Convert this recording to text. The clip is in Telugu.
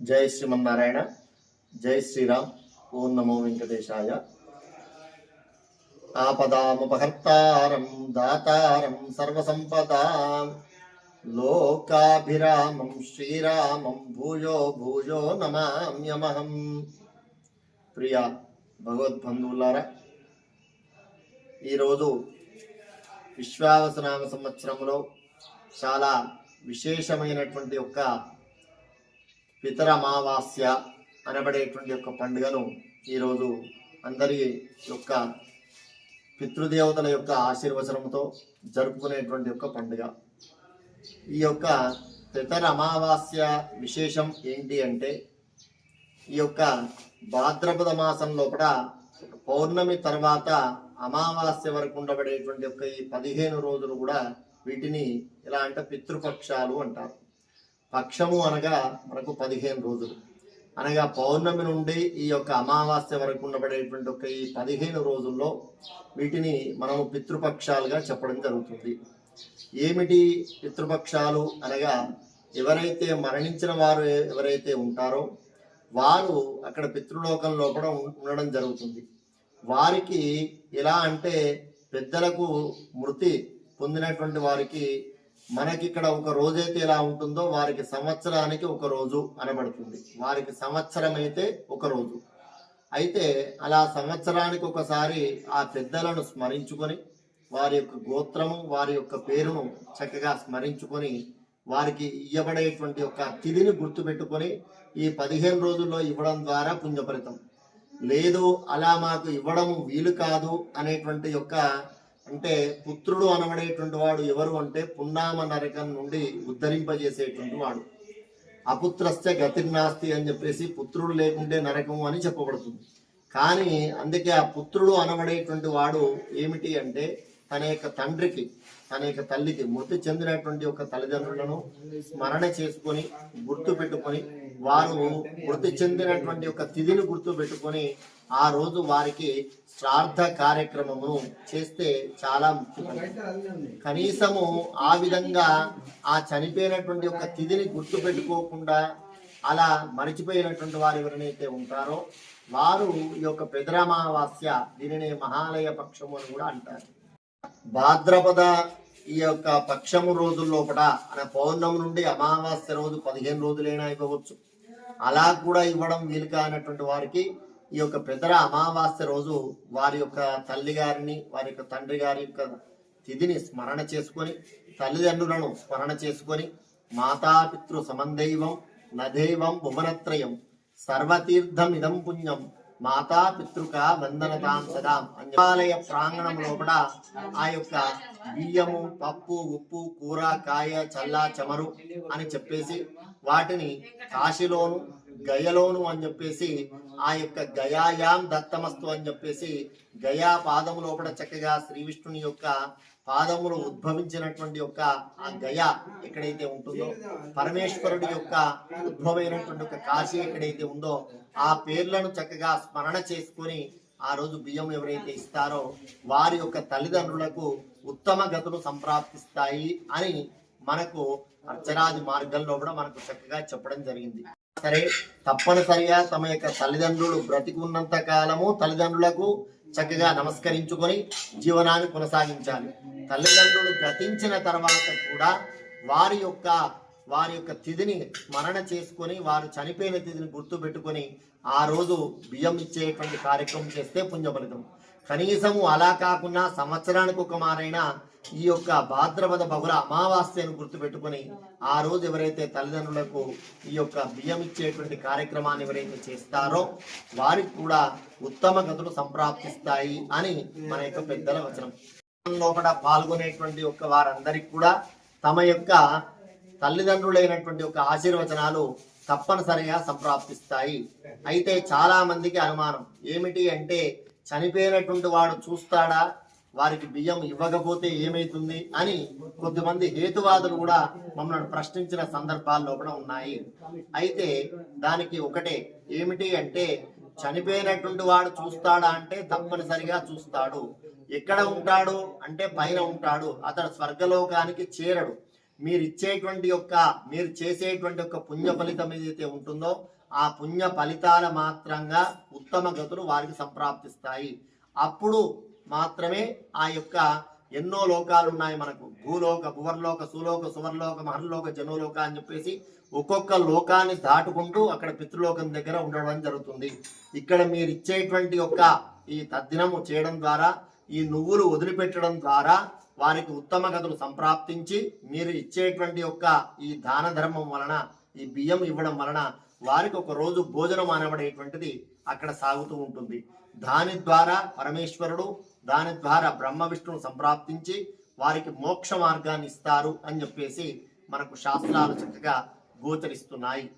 జై శ్రీమన్నారాయణ జై శ్రీరామ్ ఓం నమో వెంకటేశాయ. ఆపదాముపహర్తారం దాతారం సర్వసంపదాం. లోకాభిరామం శ్రీరామం భూయో భూయో నమామ్యమహం ప్రియ భగవద్బంధువులారా ఈరోజు విశ్వావసనామ సంవత్సరంలో చాలా విశేషమైనటువంటి యొక్క పితర అమావాస్య అనబడేటువంటి యొక్క పండుగను ఈరోజు అందరి యొక్క పితృదేవతల యొక్క ఆశీర్వచనంతో జరుపుకునేటువంటి యొక్క పండుగ. ఈ యొక్క పితర అమావాస్య విశేషం ఏంటి అంటే ఈ యొక్క భాద్రపద మాసం లోపల పౌర్ణమి తర్వాత అమావాస్య వరకు ఉండబడేటువంటి యొక్క ఈ పదిహేను రోజులు కూడా వీటిని ఎలా అంటే పితృపక్షాలు అంటారు. పక్షము అనగా మనకు పదిహేను రోజులు. అనగా పౌర్ణమి నుండి ఈ యొక్క అమావాస్య వరకు ఉండబడేటువంటి ఒక ఈ పదిహేను రోజుల్లో వీటిని మనము పితృపక్షాలుగా చెప్పడం జరుగుతుంది. ఏమిటి పితృపక్షాలు? అనగా ఎవరైతే మరణించిన వారు ఎవరైతే ఉంటారో వారు అక్కడ పితృలోకం లోపల ఉండడం జరుగుతుంది. వారికి ఎలా అంటే పెద్దలకు మృతి పొందినటువంటి వారికి మనకి ఇక్కడ ఒక రోజైతే ఎలా ఉంటుందో వారికి సంవత్సరానికి ఒక రోజు అనబడుతుంది. వారికి సంవత్సరం అయితే ఒక రోజు. అయితే అలా సంవత్సరానికి ఒకసారి ఆ పెద్దలను స్మరించుకొని వారి యొక్క గోత్రము వారి యొక్క పేరును చక్కగా స్మరించుకొని వారికి ఇవ్వబడేటువంటి యొక్క తిథిని గుర్తుపెట్టుకొని ఈ పదిహేను రోజుల్లో ఇవ్వడం ద్వారా పుణ్యఫలితం. లేదు అలా మాకు ఇవ్వడం వీలు కాదు అనేటువంటి యొక్క అంటే పుత్రుడు అనబడేటువంటి వాడు ఎవరు అంటే పున్నామ నరకం నుండి ఉద్ధరింపజేసేటువంటి వాడు. అపుత్రస్య గతిర్నాస్తి అని చెప్పేసి పుత్రుడు లేకుంటే నరకము అని చెప్పబడుతుంది. కానీ అందుకే ఆ పుత్రుడు అనబడేటువంటి వాడు ఏమిటి అంటే తన యొక్క తండ్రికి తన యొక్క తల్లికి మృతి చెందినటువంటి ఒక తల్లిదండ్రులను స్మరణ చేసుకొని గుర్తు పెట్టుకొని వారు మృతి చెందినటువంటి ఒక తిథిని గుర్తు పెట్టుకొని ఆ రోజు వారికి శ్రార్థ కార్యక్రమమును చేస్తే చాలా ముఖ్యమైనది కనీసము ఆ విధంగా ఆ చనిపోయినటువంటి ఒక తిథిని గుర్తు పెట్టుకోకుండా అలా మరిచిపోయినటువంటి వారు ఎవరినైతే ఉంటారో వారు ఈ యొక్క పెదరామావాస్య దీనిని మహాలయ పక్షము అని కూడా అంటారు. భాద్రపద ఈ యొక్క పక్షము రోజుల లోపల అనే పౌర్ణమి నుండి అమావాస్య రోజు పదిహేను రోజులైనా ఇవ్వవచ్చు. అలా కూడా ఇవ్వడం వీలు కానటువంటి వారికి ఈ యొక్క పెదర అమావాస్య రోజు వారి యొక్క తల్లి గారిని వారి యొక్క తండ్రి గారి యొక్క తిథిని స్మరణ చేసుకొని తల్లిదండ్రులను స్మరణ చేసుకొని మాతాపితృ సమందైవం నదైవం భువనత్రయం సర్వతీర్థం ఇదం పుణ్యం మాతా పితృక వందనతాం సదాం. అంజాలయ ప్రాంగణం లోపల ఆ యొక్క బియ్యము పప్పు ఉప్పు కూర కాయ చల్ల చమరు అని చెప్పేసి వాటిని కాశీలోను గయలోను అని చెప్పేసి ఆ యొక్క గయాయాం దత్తమస్తు అని చెప్పేసి గయా పాదము లోపల చక్కగా శ్రీ విష్ణుని యొక్క పాదములు ఉద్భవించినటువంటి యొక్క ఆ గయ ఎక్కడైతే ఉంటుందో పరమేశ్వరుడి యొక్క ఉద్భవమైనటువంటి ఒక కాశీ ఎక్కడైతే ఉందో ఆ పేర్లను చక్కగా స్మరణ చేసుకొని ఆ రోజు బియ్యం ఎవరైతే ఇస్తారో వారి యొక్క తల్లిదండ్రులకు ఉత్తమ గతులు సంప్రాప్తిస్తాయి అని మనకు అర్చనాది మార్గంలో కూడా మనకు చక్కగా చెప్పడం జరిగింది. సరే తప్పనిసరిగా తమ యొక్క తల్లిదండ్రులు బ్రతికి ఉన్నంత కాలము తల్లిదండ్రులకు చక్కగా నమస్కరించుకొని జీవనాన్ని కొనసాగించాలి. తల్లిదండ్రులు గతించిన తర్వాత కూడా వారి యొక్క వారి యొక్క తిథిని స్మరణ చేసుకొని వారు చనిపోయిన తిథిని గుర్తు పెట్టుకొని ఆ రోజు బియ్యం ఇచ్చేటువంటి కార్యక్రమం చేస్తే పుణ్యఫలితం. కనీసము అలా కాకుండా సంవత్సరానికి ఒక మారైనా ఈ యొక్క భాద్రపద బహుళ అమావాస్యను గుర్తుపెట్టుకొని ఆ రోజు ఎవరైతే తల్లిదండ్రులకు ఈ యొక్క బియ్యం ఇచ్చేటువంటి కార్యక్రమాన్ని ఎవరైతే చేస్తారో వారికి కూడా ఉత్తమ గతులు సంప్రాప్తిస్తాయి అని మన యొక్క పెద్దల వచనం. లోపల పాల్గొనేటువంటి యొక్క వారందరికి కూడా తమ యొక్క తల్లిదండ్రులైనటువంటి యొక్క ఆశీర్వచనాలు తప్పనిసరిగా సంప్రాప్తిస్తాయి. అయితే చాలా మందికి అనుమానం ఏమిటి అంటే చనిపోయినటువంటి వాడు చూస్తాడా? వారికి బియ్యం ఇవ్వకపోతే ఏమైతుంది అని కొద్దిమంది హేతువాదులు కూడా మమ్మల్ని ప్రశ్నించిన సందర్భాల్లో కూడా ఉన్నాయి. అయితే దానికి ఒకటే ఏమిటి అంటే చనిపోయినటువంటి వాడు చూస్తాడా అంటే తప్పనిసరిగా చూస్తాడు. ఎక్కడ ఉంటాడు అంటే పైన ఉంటాడు. అతడు స్వర్గలోకానికి చేరడు. మీరు ఇచ్చేటువంటి యొక్క మీరు చేసేటువంటి యొక్క పుణ్య ఫలితం ఏదైతే ఉంటుందో ఆ పుణ్య ఫలితాల మాత్రంగా ఉత్తమ గతులు వారికి సంప్రాప్తిస్తాయి. అప్పుడు మాత్రమే ఆ యొక్క ఎన్నో లోకాలు ఉన్నాయి మనకు. భూలోక భువర్లోక సులోక సువర్లోక మహర్లోక జనులోక అని చెప్పేసి ఒక్కొక్క లోకాన్ని దాటుకుంటూ అక్కడ పితృలోకం దగ్గర ఉండడం జరుగుతుంది. ఇక్కడ మీరు ఇచ్చేటువంటి యొక్క ఈ తద్దినము చేయడం ద్వారా ఈ నువ్వులు వదిలిపెట్టడం ద్వారా వారికి ఉత్తమ గతులు సంప్రాప్తించి మీరు ఇచ్చేటువంటి యొక్క ఈ దాన ధర్మం వలన ఈ బియ్యం ఇవ్వడం వలన వారికి ఒక రోజు భోజనం అనబడేటువంటిది అక్కడ సాగుతూ ఉంటుంది. దాని ద్వారా పరమేశ్వరుడు దాని ద్వారా బ్రహ్మ విష్ణువు సంప్రాప్తించి వారికి మోక్ష మార్గాన్ని ఇస్తారు అని చెప్పేసి మనకు శాస్త్రాలు చక్కగా గోచరిస్తున్నాయి.